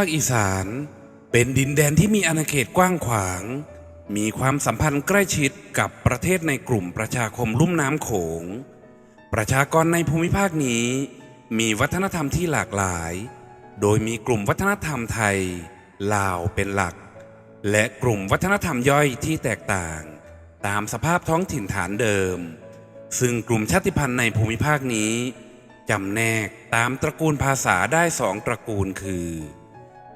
าคอีสาน เป็นดินแดนที่มีอาณาเขตกว้างขวาง มีความสัมพันธ์ใกล้ชิดกับประเทศในกลุ่มประชาคมลุ่มน้ำโขง ประชากรในภูมิภาคนี้ มีวัฒนธรรมที่หลากหลาย โดยมีกลุ่มวัฒนธรรมไทย ลาวเป็นหลัก และกลุ่มวัฒนธรรมย่อยที่แตกต่าง ตามสภาพท้องถิ่นฐานเดิม ซึ่งกลุ่มชาติพันธุ์ในภูมิภาคนี้จำแนกตามตระกูลภาษาได้สองตระกูลคือ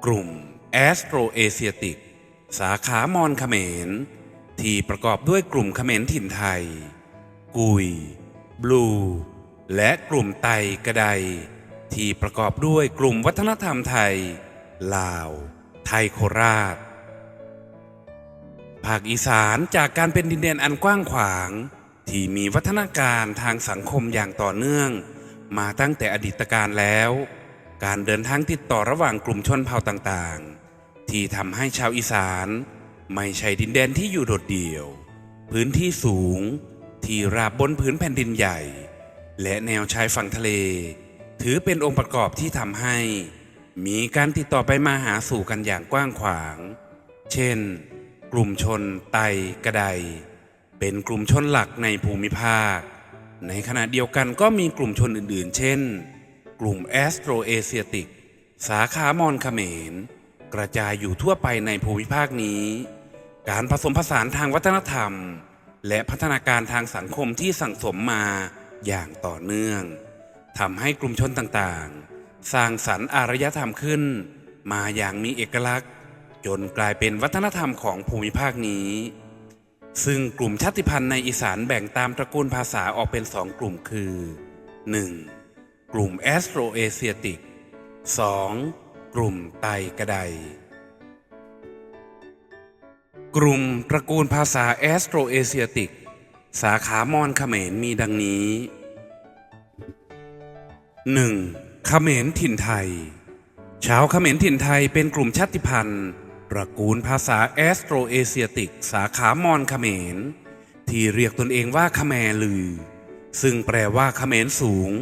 กลุ่มแอสโตรเอเชียติก สาขามอนเขมร ที่ประกอบด้วยกลุ่มเขมรถิ่นไทย กุย บลู และกลุ่มไตกระได ที่ประกอบด้วยกลุ่มวัฒนธรรมไทย ลาว ไทยโคราช ภาคอีสานจากการเป็นดินแดนอันกว้างขวาง ที่มีวัฒนาการทางสังคมอย่างต่อเนื่อง มาตั้งแต่อดีตการแล้ว การเดินทางติดต่อระหว่างกลุ่มชนเผ่าต่างๆ ที่ทำให้ชาวอีสาน ไม่ใช่ดินแดนที่อยู่โดดเดี่ยว พื้นที่สูง ที่ราบบนพื้นแผ่นดินใหญ่ และแนวชายฝั่งทะเล ถือเป็นองค์ประกอบที่ทำให้ มีการติดต่อไปมาหาสู่กันอย่างกว้างขวาง เช่น กลุ่มชนไตกระได เป็นกลุ่มชนหลักในภูมิภาค ในขณะเดียวกันก็มีกลุ่มชนอื่น ๆ เช่น กลุ่มแอสโตรเอเชียติก สาขามอนเขมร กระจายอยู่ทั่วไปในภูมิภาคนี้ การผสมผสานทางวัฒนธรรม และพัฒนาการทางสังคมที่สั่งสมมาอย่างต่อเนื่องทำให้กลุ่มชนต่างๆ สร้างสรรค์อารยธรรมขึ้น มาอย่างมีเอกลักษณ์ จนกลายเป็นวัฒนธรรมของภูมิภาคนี้ ซึ่งกลุ่มชาติพันธุ์ในอีสานแบ่งตามตระกูลภาษาออกเป็นสองกลุ่มคือ 1. กลุ่มแอสโตรเอเชียติก 2. กลุ่มไตกระได กลุ่มตระกูลภาษาแอสโตรเอเชียติก สาขามอนเขมรมีดังนี้ 1. เขมรถิ่นไทย ชาวเขมรถิ่นไทยเป็นกลุ่มชาติพันธุ์ตระกูลภาษาแอสโตรเอเชียติก สาขามอนเขมร ที่เรียกตนเองว่าขแมลือ ซึ่งแปลว่าขเขมรสูง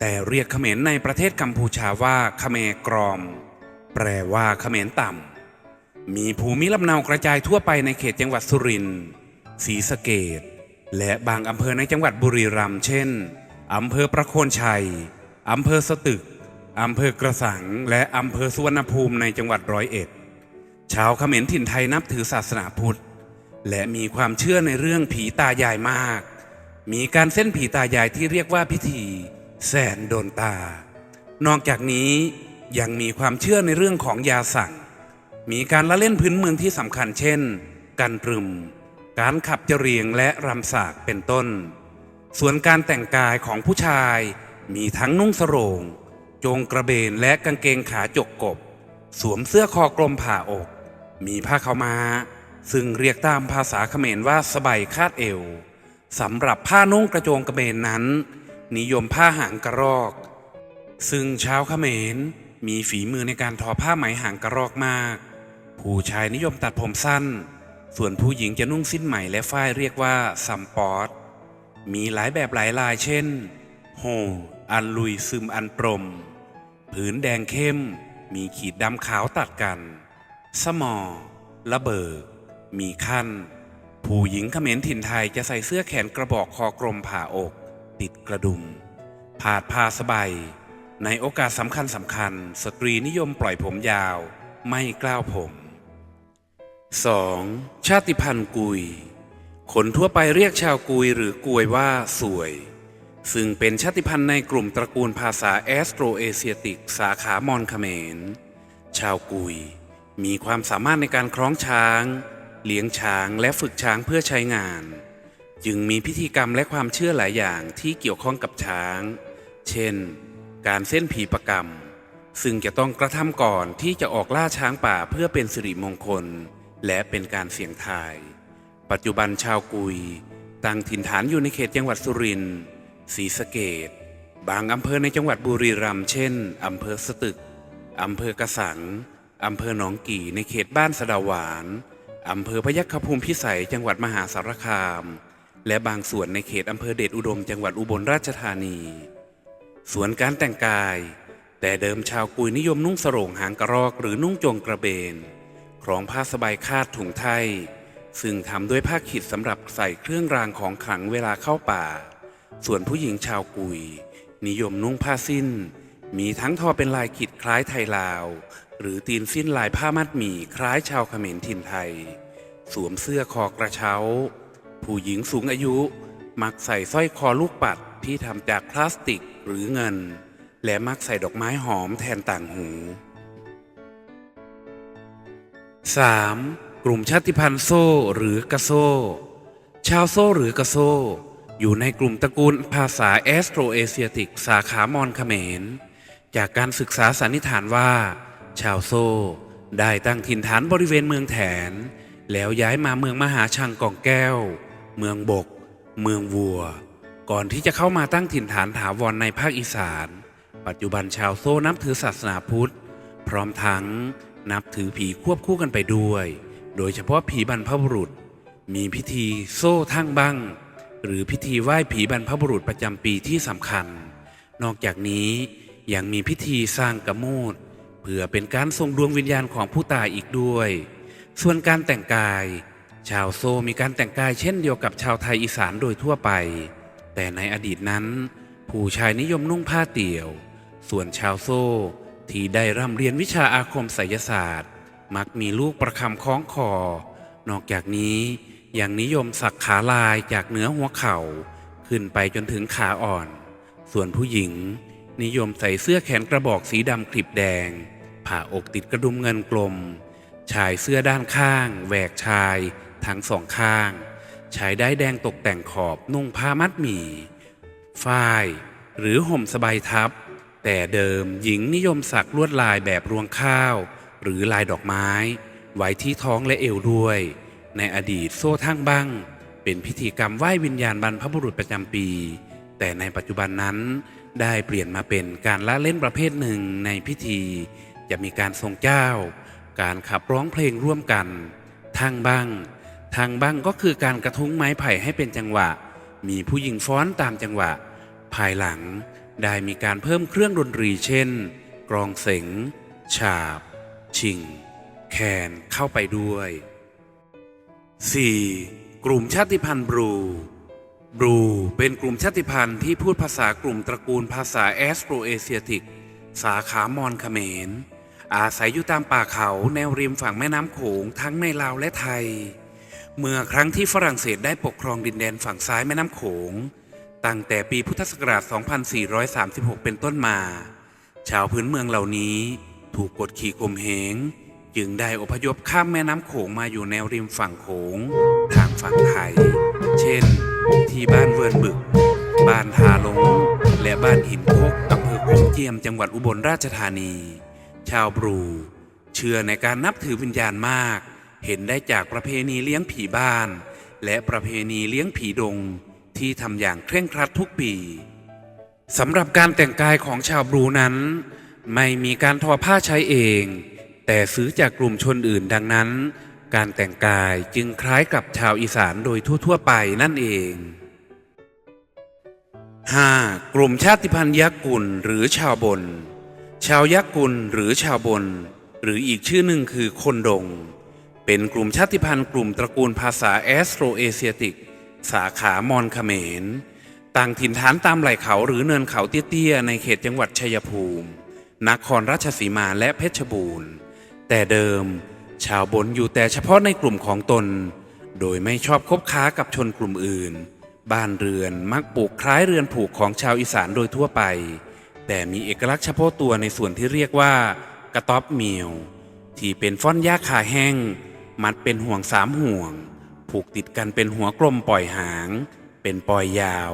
แต่เรียกเขมรในประเทศกัมพูชาว่าเขแมกรอม แปลว่าเขมรต่ำ มีภูมิลำเนากระจายทั่วไปในเขตจังหวัดสุรินทร์ศรีสะเกดและบางอำเภอในจังหวัดบุรีรัมย์เช่นอำเภอประโคนชัยอำเภอสตึกอำเภอกระสัง และอำเภอสุวรรณภูมิในจังหวัดร้อยเอ็ด ชาวเขมรถิ่นไทยนับถือศาสนาพุทธ และมีความเชื่อในเรื่องผีตายายมาก มีการเส้นผีตายายที่เรียกว่าพิธี แสนโดนตา นอกจากนี้ยังมีความเชื่อในเรื่องของยาสั่ง มีการละเล่นพื้นเมืองที่สำคัญเช่น การตรึม การขับเจรียงและรำสากเป็นต้น ส่วนการแต่งกายของผู้ชาย มีทั้งนุ่งสโรง จงกระเบนและกางเกงขาจกกบ สวมเสื้อคอกลมผ่าอก มีผ้าขาวม้า ซึ่งเรียกตามภาษาเขมรว่าสบายคาดเอวสำหรับผ้านุ่งกระโจงกระเบนนั้น นิยมผ้าหางกระรอก ซึ่งชาวเขมรมีฝีมือในการทอผ้าไหมหางกระรอกมาก ผู้ชายนิยมตัดผมสั้น ส่วนผู้หญิงจะนุ่งสิ้นไหมและฝ้ายเรียกว่าซัมปอดมีหลายแบบหลายลายเช่น โฮ อันลุยซึมอันปรม ผืนแดงเข้ม มีขีดดำขาวตัดกัน สมอ ระเบิดมีขั้น ผู้หญิงเขมรถิ่นไทยจะใส่เสื้อแขนกระบอกคอกลมผ่าอก ติดกระดุม ผาดผ้าสบายในโอกาสสำคัญสำคัญ สตรีนิยมปล่อยผมยาว ไม่กล้าวผม 2. ชาติพันธุ์กุย คนทั่วไปเรียกชาวกุยหรือกวยว่าสวย ซึ่งเป็นชาติพันธุ์ในกลุ่มตระกูลภาษาแอสโตรเอเชียติก สาขามอนเขมร ชาวกุย มีความสามารถในการคล้องช้าง เลี้ยงช้างและฝึกช้างเพื่อใช้งาน จึงมีพิธีกรรมและความเชื่อหลายอย่างที่เกี่ยวข้องกับช้าง เช่น การเส้นผีประกรรม ซึ่งจะต้องกระทำก่อนที่จะออกล่าช้างป่าเพื่อเป็นสิริมงคล และเป็นการเสี่ยงทาย ปัจจุบันชาวกุย ตั้งถิ่นฐานอยู่ในเขตจังหวัดสุรินทร์ศรีสะเกดบางอำเภอในจังหวัดบุรีรัมย์เช่นอำเภอสตึกอำเภอกระสังอำเภอหนองกี่ในเขตบ้านสะดาหวานอำเภอพยัคฆภูมิพิสัยจังหวัดมหาสารคาม และบางส่วนในเขตอำเภอเดชอุดมจังหวัดอุบลราชธานี ส่วนการแต่งกาย แต่เดิมชาวกุยนิยมนุ่งสรงหางกระรอกหรือนุ่งจงกระเบนครองผ้าสบายคาดถุงไทย ซึ่งทำด้วยผ้าขิดสำหรับใส่เครื่องรางของขลังเวลาเข้าป่า ส่วนผู้หญิงชาวกุย นิยมนุ่งผ้าสิ้น มีทั้งทอเป็นลายขิดคล้ายไทยลาว หรือตีนสิ้นลายผ้ามัดหมี่คล้ายชาวเขมรถิ่นไทย สวมเสื้อคอกระเช้า ผู้หญิงสูงอายุมักใส่สร้อยคอลูกปัดที่ทำจากพลาสติกหรือเงิน และมักใส่ดอกไม้หอมแทนต่างหู 3. กลุ่มชาติพันธุ์โซ่หรือกะโซ่ชาวโซ่หรือกะโซ่อยู่ในกลุ่มตระกูลภาษาแอสโตรเอเชียติกสาขามอญเขมร จากการศึกษาสันนิษฐานว่า ชาวโซ่ได้ตั้งถิ่นฐานบริเวณเมืองแถน แล้วย้ายมาเมืองมหาชังกองแก้ว เมืองบก เมืองวัว ก่อนที่จะเข้ามาตั้งถิ่นฐานถาวรในภาคอีสาน ปัจจุบันชาวโซ่นับถือศาสนาพุทธ พร้อมทั้งนับถือผีควบคู่กันไปด้วย โดยเฉพาะผีบรรพบุรุษ มีพิธีโซ่ทั้งบังหรือพิธีไหว้ผีบรรพบุรุษประจำปีที่สำคัญ นอกจากนี้ยังมีพิธีสร้างกระมูดเพื่อเป็นการส่งดวงวิญญาณของผู้ตายอีกด้วย ส่วนการแต่งกาย ชาวโซมีการแต่งกายเช่นเดียวกับชาวไทยอีสานโดยทั่วไป แต่ในอดีตนั้น ผู้ชายนิยมนุ่งผ้าเตี่ยว ส่วนชาวโซ่ที่ได้ร่ำเรียนวิชาอาคมไสยศาสตร์ มักมีลูกประคำคล้องคอ นอกจากนี้ยังนิยมสักขาลายจากเหนือหัวเข่า ขึ้นไปจนถึงขาอ่อน ส่วนผู้หญิง นิยมใส่เสื้อแขนกระบอกสีดำคลิปแดง ผ่าอกติดกระดุมเงินกลม ชายเสื้อด้านข้างแหวกชาย ทั้งสองข้าง ใชายได้แดงตกแต่งขอบนุ่งผ้ามัดหมี่ฝ้าย หรือห่มสบายทับ แต่เดิมหญิงนิยมสักลวดลายแบบรวงข้าว หรือลายดอกไม้ ไว้ที่ท้องและเอวด้วย ในอดีตโซ่ทั้งบ้าง เป็นพิธีกรรมไหว้วิญญาณบรรพบุรุษประจำปี แต่ในปัจจุบันนั้นได้เปลี่ยนมาเป็นการละเล่นประเภทหนึ่งในพิธี จะมีการทรงเจ้า การขับร้องเพลงร่วมกันทางบ้าง ทางบ้างก็คือการกระทุ้งไม้ไผ่ให้เป็นจังหวะ มีผู้หญิงฟ้อนตามจังหวะ ภายหลังได้มีการเพิ่มเครื่องดนตรีเช่น กรองเสงฉาบ ชิง แคนเข้าไปด้วย 4. กลุ่มชาติพันธุ์บรู บรูเป็นกลุ่มชาติพันธุ์ที่พูดภาษากลุ่มตระกูลภาษาแอสโตรเอเชียติก สาขามอญเขมร อาศัยอยู่ตามป่าเขาแนวริมฝั่งแม่น้ำโขงทั้งในลาวและไทย เมื่อครั้งที่ฝรั่งเศสได้ปกครองดินแดนฝั่งซ้ายแม่น้ำโขง ตั้งแต่ปีพุทธศักราช 2436 เป็นต้นมา ชาวพื้นเมืองเหล่านี้ถูกกดขี่ข่มเหง จึงได้อพยพข้ามแม่น้ำโขงมาอยู่แนวริมฝั่งโขง ทางฝั่งไทย เช่น ที่บ้านเวิร์นบึก บ้านทาลง และบ้านหินคกอำเภอโขงเจียมจังหวัดอุบลราชธานี ชาวบรู เชื่อในการนับถือวิญญาณมาก เห็นได้จากประเพณีเลี้ยงผีบ้าน และประเพณีเลี้ยงผีดง ที่ทำอย่างเคร่งครัดทุกปีสำหรับการแต่งกายของชาวบรูนั้น ไม่มีการทอผ้าใช้เอง แต่ซื้อจากกลุ่มชนอื่นดังนั้น การแต่งกายจึงคล้ายกับชาวอีสานโดยทั่ว ๆ ไปนั่นเอง 5. กลุ่มชาติพันธุ์ยักษ์กุลหรือชาวบน ชาวยักษ์กุลหรือชาวบน หรืออีกชื่อหนึ่งคือคนดง เป็นกลุ่มชาติพันธุ์กลุ่มตระกูลภาษาแอสโตรเอเชียติก สาขามอญเขมร ต่างถิ่นฐานตามไหล่เขาหรือเนินเขาเตี้ยๆ ในเขตจังหวัดชัยภูมิ นครราชสีมาและเพชรบูรณ์ แต่เดิม ชาวบนอยู่แต่เฉพาะในกลุ่มของตน โดยไม่ชอบคบค้ากับชนกลุ่มอื่น บ้านเรือนมักปลูกคล้ายเรือนผูกของชาวอีสานโดยทั่วไป แต่มีเอกลักษณ์เฉพาะตัวในส่วนที่เรียกว่า กระต๊อบเมียว ที่เป็นฟ้อนหญ้าคาแห้ง มัดเป็นห่วงสามห่วง ผูกติดกันเป็นหัวกลมปล่อยหาง เป็นปล่อยยาว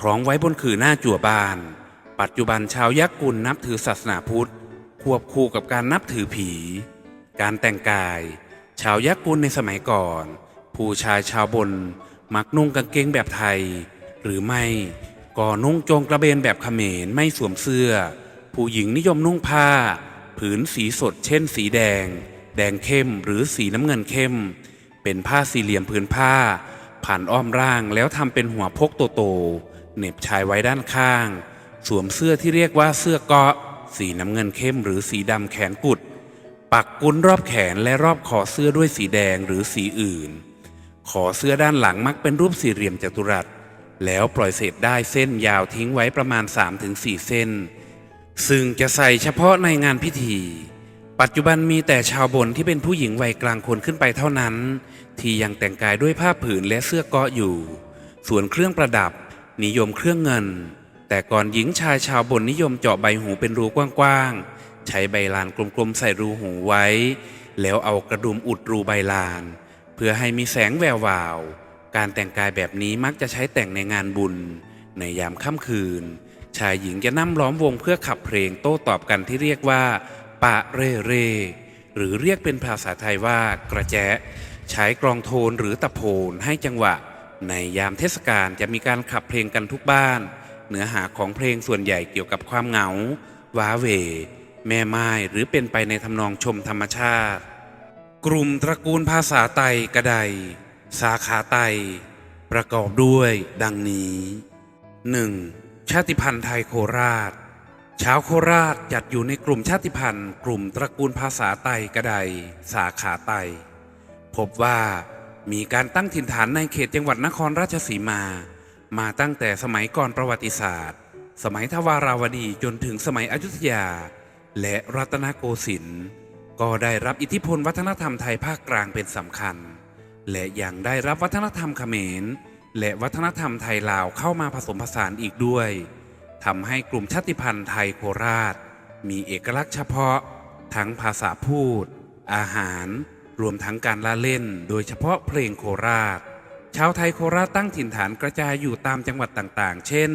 คล้องไว้บนขื่อหน้าจั่วบ้าน ปัจจุบันชาวยักษ์กุลนับถือศาสนาพุทธ ควบคู่กับการนับถือผี การแต่งกาย ชาวยักษ์กุลในสมัยก่อน ผู้ชายชาวบนมักนุ่งกางเกงแบบไทย หรือไม่ก็นุ่งโจงกระเบนแบบเขมรไม่สวมเสื้อ ผู้หญิงนิยมนุ่งผ้า ผืนสีสดเช่นสีแดง แดงเข้มหรือสีน้ำเงินเข้ม เป็นผ้าสี่เหลี่ยมผืนผ้า ผ่านอ้อมร่างแล้วทำเป็นหัวพกโตๆเหน็บชายไว้ด้านข้าง สวมเสื้อที่เรียกว่าเสื้อเกาะ สีน้ำเงินเข้มหรือสีดำแขนกุด ปักกุนรอบแขนและรอบคอเสื้อด้วยสีแดงหรือสีอื่น ขอเสื้อด้านหลังมักเป็นรูปสี่เหลี่ยมจัตุรัส แล้วปล่อยเศษได้เส้นยาวทิ้งไว้ประมาณ 3-4 เส้น ซึ่งจะใส่เฉพาะในงานพิธี ปัจจุบันมีแต่ชาวบนที่เป็นผู้หญิงวัยกลางคนขึ้นไปเท่านั้น ที่ยังแต่งกายด้วยผ้าผืนและเสื้อเกาะอยู่ ส่วนเครื่องประดับ นิยมเครื่องเงิน แต่ก่อนหญิงชายชาวบนนิยมเจาะใบหูเป็นรูกว้างๆ ใช้ใบลานกลมๆใส่รูหูไว้ แล้วเอากระดุมอุดรูใบลาน เพื่อให้มีแสงแวววาว การแต่งกายแบบนี้มักจะใช้แต่งในงานบุญ ในยามค่ำคืน ชายหญิงจะนั่งล้อมวงเพื่อขับเพลงโต้ตอบกันที่เรียกว่า ปะเร่เร่หรือเรียกเป็นภาษาไทยว่ากระแจใช้กรองโทนหรือตะโพนให้จังหวะ ในยามเทศกาลจะมีการขับเพลงกันทุกบ้าน เนื้อหาของเพลงส่วนใหญ่เกี่ยวกับความเหงา ว้าเหวแม่ไม้หรือเป็นไปในทำนองชมธรรมชาติ กลุ่มตระกูลภาษาไตกระไดสาขาไต ประกอบด้วยดังนี้ 1. ชาติพันธุ์ไทยโคราช ชาวโคราชจัดอยู่ในกลุ่มชาติพันธุ์ กลุ่มตระกูลภาษาไตกระไดสาขาไต พบว่ามีการตั้งถิ่นฐานในเขตจังหวัดนครราชสีมา มาตั้งแต่สมัยก่อนประวัติศาสตร์ สมัยทวาราวดีจนถึงสมัยอยุธยา และรัตนโกสินทร์ก็ได้รับอิทธิพลวัฒนธรรมไทยภาคกลางเป็นสำคัญ และยังได้รับวัฒนธรรมเขมร และวัฒนธรรมไทยลาวเข้ามาผสมผสานอีกด้วย ทำให้กลุ่มชาติพันธุ์ไทยโคราช มีเอกลักษณ์เฉพาะ ทั้งภาษาพูด อาหาร รวมทั้งการละเล่น โดยเฉพาะเพลงโคราช ชาวไทยโคราชตั้งถิ่นฐานกระจายอยู่ตามจังหวัดต่างๆ เช่น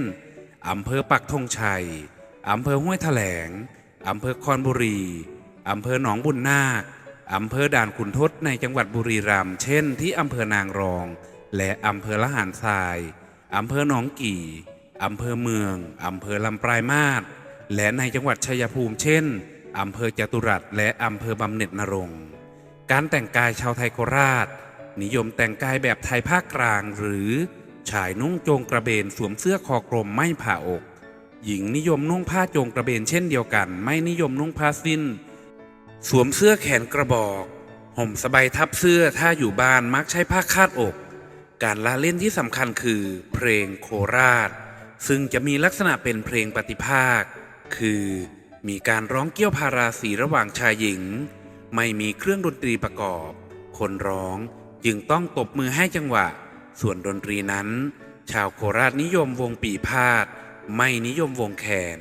อำเภอปักธงชัยอำเภอห้วยแถลงอำเภอคอนบุรีอำเภอหนองบุญนาคอำเภอด่านขุนทดในจังหวัดบุรีรัมย์เช่น ที่อำเภอนางรอง และอำเภอละหารทรายอำเภอหนองกี่ อำเภอเมือง อำเภอลำปลายมาศและในจังหวัดชัยภูมิเช่น อำเภอจตุรัสและอำเภอบำเหน็จนรงค์การแต่งกายชาวไทยโคราช นิยมแต่งกายแบบไทยภาคกลาง หรือชายนุ่งโจงกระเบนสวมเสื้อคอกลมไม่ผ่าอก หญิงนิยมนุ่งผ้าโจงกระเบนเช่นเดียวกัน ไม่นิยมนุ่งผ้าสิ้น สวมเสื้อแขนกระบอกห่มสบายทับเสื้อถ้าอยู่บ้านมักใช้ผ้าคาดอก การละเล่นที่สำคัญคือ เพลงโคราช ซึ่งจะมีลักษณะเป็นเพลงปฏิภาค คือมีการร้องเกี่ยวพาราสีระหว่างชายหญิง ไม่มีเครื่องดนตรีประกอบ คนร้องจึงต้องตบมือให้จังหวะ ส่วนดนตรีนั้น ชาวโคราชนิยมวงปีพาดไม่นิยมวงแคน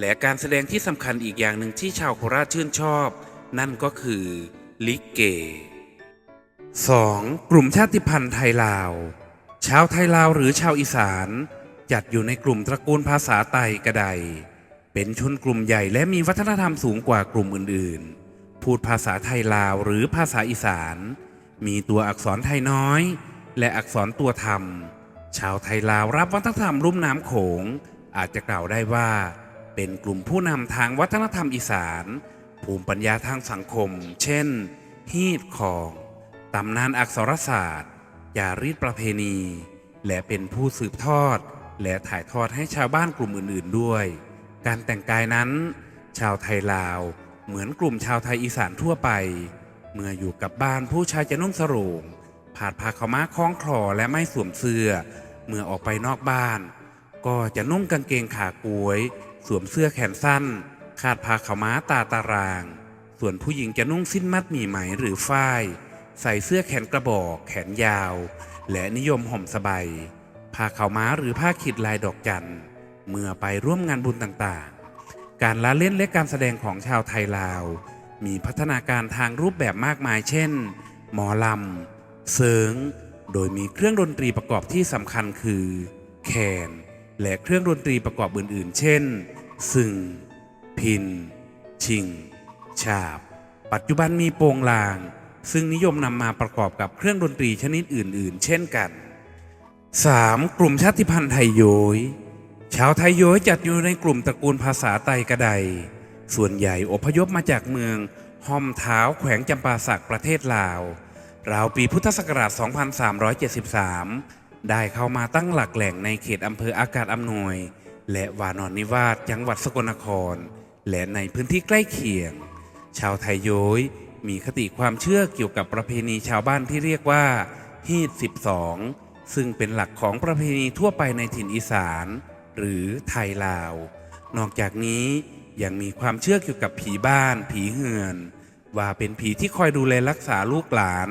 และการแสดงที่สำคัญอีกอย่างหนึ่งที่ชาวโคราชชื่นชอบ นั่นก็คือลิเก 2. กลุ่มชาติพันธุ์ไทยลาว ชาวไทยลาวหรือชาวอีสาน จัดอยู่ในกลุ่มตระกูลภาษาไตกระไดเป็นชนกลุ่มใหญ่และมีวัฒนธรรมสูงกว่ากลุ่มอื่นๆ พูดภาษาไทยลาวหรือภาษาอีสาน มีตัวอักษรไทยน้อย และอักษรตัวธรรม ชาวไทยลาวรับวัฒนธรรมรุ่มน้ำโขง อาจจะกล่าวได้ว่า เป็นกลุ่มผู้นำทางวัฒนธรรมอีสาน ภูมิปัญญาทางสังคม เช่น ฮีดคองตำนานอักษรศาสตร์จารีตประเพณี และเป็นผู้สืบทอด และถ่ายทอดให้ชาวบ้านกลุ่มอื่นๆด้วย การแต่งกายนั้น ชาวไทยลาว เหมือนกลุ่มชาวไทยอีสานทั่วไป เมื่ออยู่กับบ้านผู้ชายจะนุ่งสรงผาดผ้าขาม้าคล้องคลอและไม่สวมเสื้อ เมื่อออกไปนอกบ้าน ก็จะนุ่งกางเกงขากวย สวมเสื้อแขนสั้น คาดผ้าขาม้าตาตาราง ส่วนผู้หญิงจะนุ่งสิ้นมัดหมี่ไหมหรือฝ้าย ใส่เสื้อแขนกระบอก แขนยาว และนิยมห่มสบาย ผ้าขาวม้าหรือผ้าขีดลายดอกจันเมื่อไปร่วมงานบุญต่างๆ การละเล่นและการแสดงของชาวไทยลาว มีพัฒนาการทางรูปแบบมากมาย เช่น หมอลำเซิง โดยมีเครื่องดนตรีประกอบที่สำคัญคือ แคนและเครื่องดนตรีประกอบอื่นๆ เช่น ซึงพิน ชิง ฉาบ ปัจจุบันมีโปงลาง ซึ่งนิยมนำมาประกอบกับเครื่องดนตรีชนิดอื่น ๆ เช่นกัน 3. กลุ่มชาติพันธุ์ไทยโยยชาวไทยโยยจัดอยู่ในกลุ่มตระกูลภาษาไตกระไดส่วนใหญ่อพยพมาจากเมืองหอมเท้าแขวงจำปาสักประเทศลาว ราวปีพุทธศักราช 2373 ได้เข้ามาตั้งหลักแหล่งในเขตอำเภออากาศอำนวย และวานอนนิวาสจังหวัดสกลนคร และในพื้นที่ใกล้เคียง ชาวไทยโยยมีคติความเชื่อเกี่ยวกับประเพณีชาวบ้านที่เรียกว่าฮีด12 ซึ่งเป็นหลักของประเพณีทั่วไปในถิ่นอีสาน หรือไทยลาว นอกจากนี้ยังมีความเชื่อเกี่ยวกับผีบ้าน ผีเหือน ว่าเป็นผีที่คอยดูแลรักษาลูกหลาน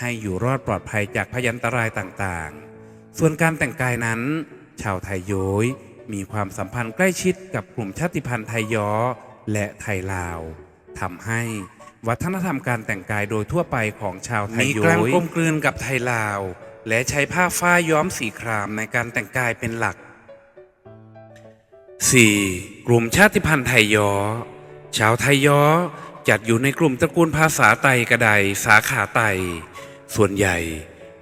ให้อยู่รอดปลอดภัยจากพยันตรายต่างๆ ส่วนการแต่งกายนั้น ชาวไทยโย้ยมีความสัมพันธ์ใกล้ชิดกับกลุ่มชาติพันธุ์ไทยย้อและไทยลาวทำให้วัฒนธรรมการแต่งกายโดยทั่วไปของชาวไทยโย้ยมีกลางกลมกลืนกับไทยลาว และใช้ผ้าฝ้ายย้อมสีครามในการแต่งกายเป็นหลัก 4. กลุ่มชาติพันธุ์ไทยย้อ ชาวไทยย้อจัดอยู่ในกลุ่มตระกูลภาษาไตกระไดสาขาไต ส่วนใหญ่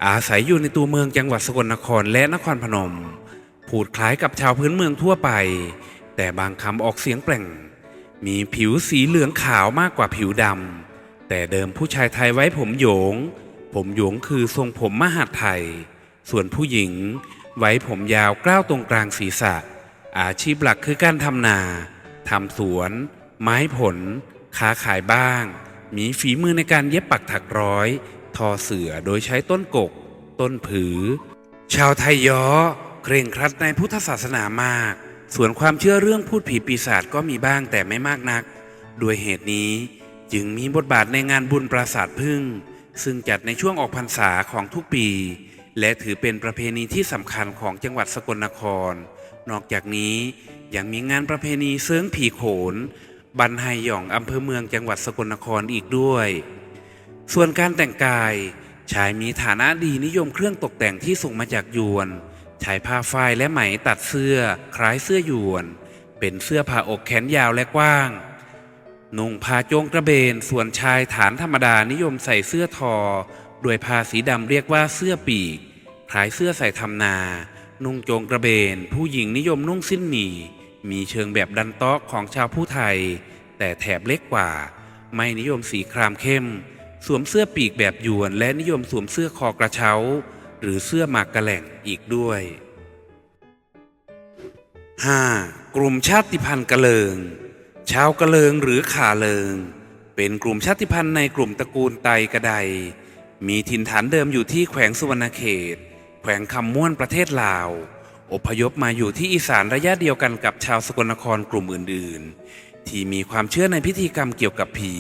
อาศัยอยู่ในตัวเมืองจังหวัดสกลนครและนครพนม พูดคล้ายกับชาวพื้นเมืองทั่วไป แต่บางคำออกเสียงแปลง มีผิวสีเหลืองขาวมากกว่าผิวดำแต่เดิมผู้ชายไทยไว้ผมโยง ผมโยงคือทรงผมมหาไทย ส่วนผู้หญิง ไว้ผมยาวกล้าวตรงกลางศีรษะ อาชีพหลักคือการทำนาทำสวน ไม้ผล ค้าขายบ้าง มีฝีมือในการเย็บปักถักร้อย ทอเสือโดยใช้ต้นกก ต้นผือ ชาวไทยย้อ เคร่งครัดในพุทธศาสนามาก ส่วนความเชื่อเรื่องพูดผีปีศาจก็มีบ้างแต่ไม่มากนัก ด้วยเหตุนี้จึงมีบทบาทในงานบุญปราสาทพึ่ง ซึ่งจัดในช่วงออกพรรษาของทุกปี และถือเป็นประเพณีที่สำคัญของจังหวัดสกลนคร นอกจากนี้ยังมีงานประเพณีเสื้องผีโขน บันไฮหย่องอำเภอเมืองจังหวัดสกลนครอีกด้วย ส่วนการแต่งกายชายมีฐานะดีนิยมเครื่องตกแต่งที่ส่งมาจากยวนใช้ผ้าฝ้ายและไหมตัดเสื้อ คล้ายเสื้อยวน เป็นเสื้อผ้าอกแขนยาวและกว้าง นุ่งผ้าโจงกระเบน ส่วนชายฐานธรรมดานิยมใส่เสื้อทอ โดยผ้าสีดำเรียกว่าเสื้อปีก คล้ายเสื้อใส่ทำนา นุ่งโจงกระเบน ผู้หญิงนิยมนุ่งสิ้นหมี มีเชิงแบบดันเตาะของชาวผู้ไทย แต่แถบเล็กกว่า ไม่นิยมสีครามเข้ม สวมเสื้อปีกแบบยวนและนิยมสวมเสื้อคอกระเช้า หรือเสื้อหมากกระแหล่งอีกด้วย 5. กลุ่มชาติพันธุ์กะเลิง ชาวกะเลิงหรือขาเลิง เป็นกลุ่มชาติพันธุ์ในกลุ่มตระกูลไตกระได มีถิ่นฐานเดิมอยู่ที่แขวงสุวรรณเขต แขวงคำม่วนประเทศลาว อพยพมาอยู่ที่อีสานระยะเดียวกันกับชาวสกลนครกลุ่มอื่น ๆ ที่มีความเชื่อในพิธีกรรมเกี่ยวกับผี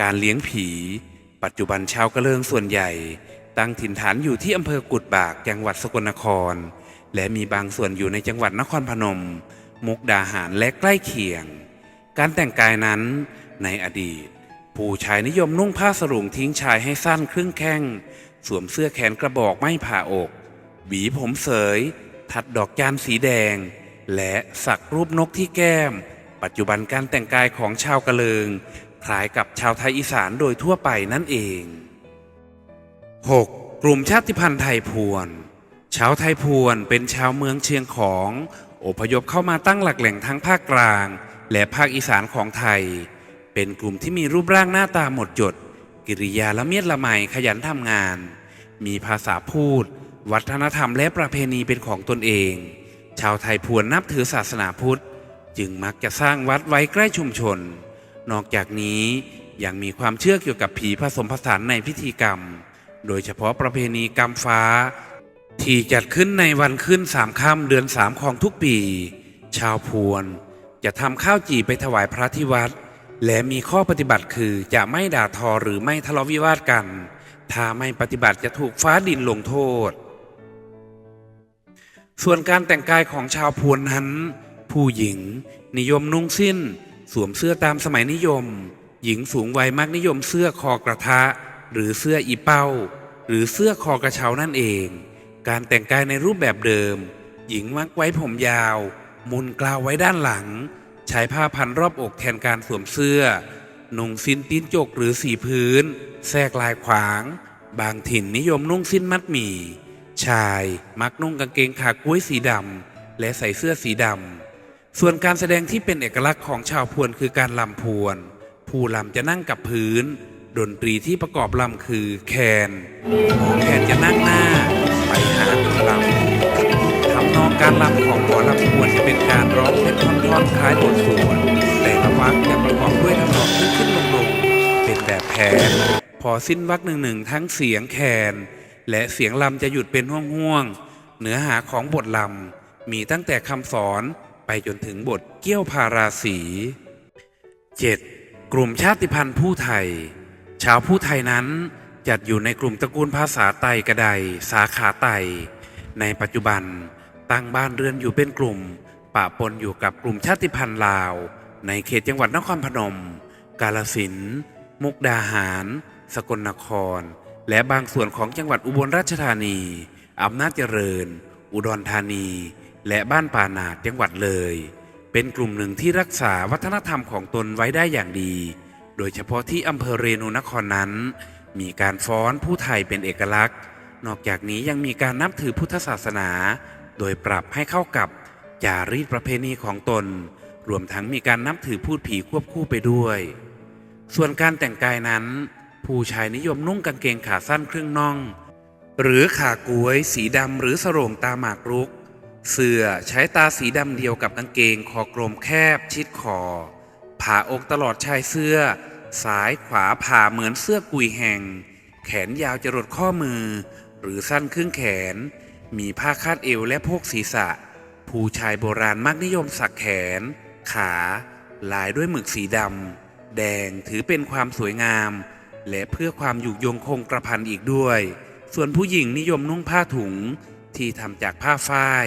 การเลี้ยงผี ปัจจุบันชาวกะเลิงส่วนใหญ่ ตั้งถิ่นฐานอยู่ที่อำเภอกุดบากจังหวัดสกลนคร และมีบางส่วนอยู่ในจังหวัดนครพนม มุกดาหารและใกล้เคียง การแต่งกายนั้นในอดีต ผู้ชายนิยมนุ่งผ้าสรุงทิ้งชายให้สั้นครึ่งแข้ง สวมเสื้อแขนกระบอกไม่ผ่าอกหวีผมเสยถัดดอกจานสีแดง และสักรูปนกที่แก้ม ปัจจุบันการแต่งกายของชาวกะเลิง คล้ายกับชาวไทยอีสานโดยทั่วไปนั่นเอง 6. กลุ่มชาติพันธุ์ไทยพวน ชาวไทยพวนเป็นชาวเมืองเชียงของ อพยพเข้ามาตั้งหลักแหล่งทั้งภาคกลาง และภาคอีสานของไทย เป็นกลุ่มที่มีรูปร่างหน้าตาหมดจด กิริยาละเมียดละไมขยันทำงาน มีภาษาพูด วัฒนธรรมและประเพณีเป็นของตนเอง ชาวไทยพวนนับถือศาสนาพุทธ จึงมักจะสร้างวัดไว้ใกล้ชุมชน นอกจากนี้ยังมีความเชื่อเกี่ยวกับผีผสมผสานในพิธีกรรม โดยเฉพาะประเพณีกรรมฟ้า ที่จัดขึ้นในวันขึ้นสามค่ำเดือนสามของทุกปี ชาวพวน จะทำข้าวจี่ไปถวายพระที่วัด และมีข้อปฏิบัติคือจะไม่ด่าทอหรือไม่ทะเลาะวิวาทกัน ถ้าไม่ปฏิบัติจะถูกฟ้าดินลงโทษ ส่วนการแต่งกายของชาวพวนนั้น ผู้หญิง นิยมนุ่งสิ้น สวมเสื้อตามสมัยนิยม หญิงสูงวัยมักนิยมเสื้อคอกระทะ หรือเสื้ออีเป้า หรือเสื้อคอกระเช้านั่นเอง การแต่งกายในรูปแบบเดิม หญิงมักไว้ผมยาว มุนกลาวไว้ด้านหลัง ใช้ผ้าพันรอบอกแทนการสวมเสื้อ นุ่งสิ้นตีนจกหรือสีพื้น แทรกลายขวาง บางถิ่นนิยมนุ่งสิ้นมัดหมี่ ชายมักนุ่งกางเกงขากุ้ยสีดำและใส่เสื้อสีดำ ส่วนการแสดงที่เป็นเอกลักษณ์ของชาวพวนคือการลำพวน ผู้ลำจะนั่งกับพื้น ดนตรีที่ประกอบลำคือแคนหมอแคนจะนั่งหน้า การลำของหมอลำพวนจะเป็นการร้องเป็นท่อนๆคล้ายบทสวดแต่ละวามักจะประกอบด้วยทำนองขึ้นขึ้นลงลงเป็นแบบแผน พอสิ้นวรรคหนึ่งหนึ่งทั้งเสียงแคนและเสียงลำจะหยุดเป็นห่วงๆเนื้อหาของบทลำมีตั้งแต่คำสอนไปจนถึงบทเกี้ยวพาราสี 7. กลุ่มชาติพันธุ์ผู้ไทย ชาวผู้ไทยนั้นจัดอยู่ในกลุ่มตระกูลภาษาไตกระไดสาขาไต ในปัจจุบัน ตั้งบ้านเรือนอยู่เป็นกลุ่มปะปนอยู่กับกลุ่มชาติพันธุ์ลาว ในเขตจังหวัดนครพนม กาลสินมุกดาหาร สกลนคร และบางส่วนของจังหวัดอุบลราชธานีอำนาจเจริญ อุดรธานี และบ้านป่านาจังหวัดเลย เป็นกลุ่มหนึ่งที่รักษาวัฒนธรรมของตนไว้ได้อย่างดี โดยเฉพาะที่อำเภอเรนูนครนั้น มีการฟ้อนผู้ไทยเป็นเอกลักษณ์ นอกจากนี้ยังมีการนับถือพุทธศาสนา โดยปรับให้เข้ากับจารีตประเพณีของตน รวมทั้งมีการนับถือพูดผีควบคู่ไปด้วย ส่วนการแต่งกายนั้น ผู้ชายนิยมนุ่งกางเกงขาสั้นครึ่งน่อง หรือขากวย สีดำหรือสรงตาหมากรุก เสื้อใช้ตาสีดำเดียวกับกางเกงคอกลมแคบ ชิดคอผ่าอกตลอดชายเสื้อซ้ายขวาผ่าเหมือนเสื้อกุยแห่ง แขนยาวจรดข้อมือ หรือสั้นครึ่งแขน มีผ้าคาดเอวและโพกศีรษะ ผู้ชายโบราณมักนิยมสักแขน ขา ลายด้วยหมึกสีดำแดงถือเป็นความสวยงาม และเพื่อความอยู่ยงคงกระพันอีกด้วย ส่วนผู้หญิงนิยมนุ่งผ้าถุงที่ทำจากผ้าฝ้าย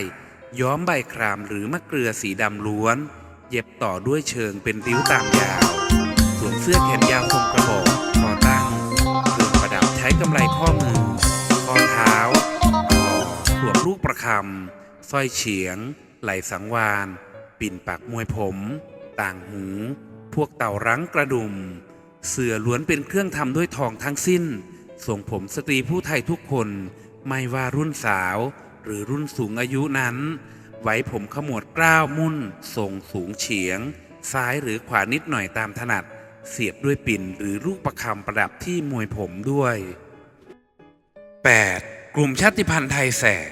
ย้อมใบครามหรือมะเกลือสีดำล้วน เย็บต่อด้วยเชิงเป็นริ้วตามยาวสวมเสื้อแขนยาวทรงกระบอกคอตั้งเครื่องประดับใช้กำไรข้อมือ ลูกประคำสร้อยเฉียง ไหลสังวาน ปิ่นปากมวยผม ต่างหู พวกเต่ารั้งกระดุม เสือล้วนเป็นเครื่องทำด้วยทองทั้งสิ้นส่งผมสตรีผู้ไทยทุกคน ไม่ว่ารุ่นสาว หรือรุ่นสูงอายุนั้น ไว้ผมขมวดกล้าวมุ่นทรงสูงเฉียง ซ้ายหรือขวานิดหน่อยตามถนัด เสียบด้วยปิ่นหรือลูกประคำประดับที่มวยผมด้วย 8. กลุ่มชาติพันธุ์ไทยแสก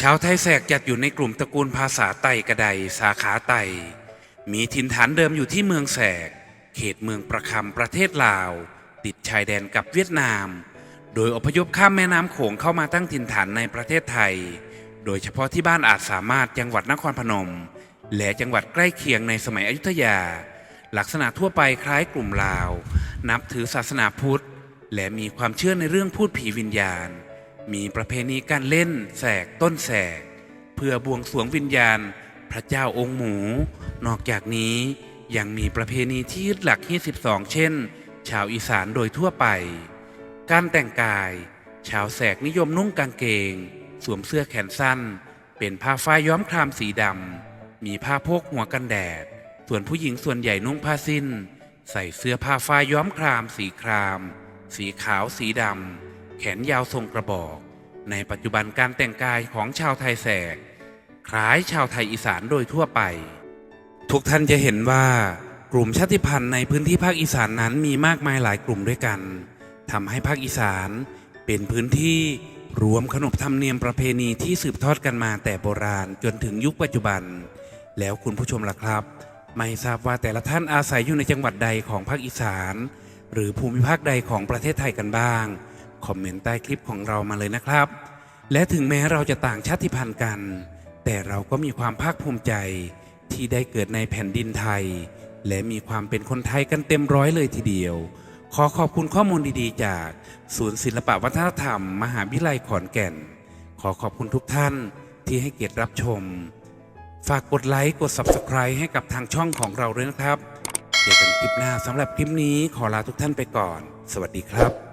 ชาวไทยแสกจัดอยู่ในกลุ่มตระกูลภาษาไตกระไดสาขาไตมีถิ่นฐานเดิมอยู่ที่เมืองแสก เขตเมืองประคำประเทศลาว ติดชายแดนกับเวียดนาม โดยอพยพข้ามแม่น้ำโขงเข้ามาตั้งถิ่นฐานในประเทศไทย โดยเฉพาะที่บ้านอาจสามารถจังหวัดนครพนม และจังหวัดใกล้เคียงในสมัยอยุธยา ลักษณะทั่วไปคล้ายกลุ่มลาว นับถือศาสนาพุทธ และมีความเชื่อในเรื่องพูดผีวิญญาณ มีประเพณีการเล่นแสกต้นแสก เพื่อบวงสรวงวิญญาณ พระเจ้าองค์หมู นอกจากนี้ยังมีประเพณีที่ยึดหลักที่12เช่น ชาวอีสานโดยทั่วไป การแต่งกาย ชาวแสกนิยมนุ่งกางเกง สวมเสื้อแขนสั้น เป็นผ้าฝ้ายย้อมครามสีดำ มีผ้าโพกหัวกันแดด ส่วนผู้หญิงส่วนใหญ่นุ่งผ้าสิ้น ใส่เสื้อผ้าฝ้ายย้อมครามสีคราม สีขาวสีดำ แขนยาวทรงกระบอก ในปัจจุบันการแต่งกายของชาวไทยแสกคล้ายชาวไทยอีสานโดยทั่วไป ทุกท่านจะเห็นว่ากลุ่มชาติพันธุ์ในพื้นที่ภาคอีสานนั้นมีมากมายหลายกลุ่มด้วยกันทำให้ภาคอีสานเป็นพื้นที่รวมขนบธรรมเนียมประเพณีที่สืบทอดกันมาแต่โบราณจนถึงยุคปัจจุบัน แล้วคุณผู้ชมล่ะครับ ไม่ทราบว่าแต่ละท่านอาศัยอยู่ในจังหวัดใดของภาคอีสาน หรือภูมิภาคใดของประเทศไทยกันบ้าง คอมเมนต์ใต้คลิปของเรามาเลยนะครับ และถึงแม้เราจะต่างชาติพันธุ์กัน แต่เราก็มีความภาคภูมิใจที่ได้เกิดในแผ่นดินไทย และมีความเป็นคนไทยกันเต็มร้อยเลยทีเดียว ขอขอบคุณข้อมูลดีๆ จาก ศูนย์ศิลปวัฒนธรรม มหาวิทยาลัยขอนแก่น ขอขอบคุณทุกท่านที่ให้เกียรติรับชม ฝากกดไลค์กด Subscribe ให้กับทางช่องของเราด้วยนะครับ เจอกันคลิปหน้าสำหรับคลิปนี้ขอลาทุกท่านไปก่อน สวัสดีครับ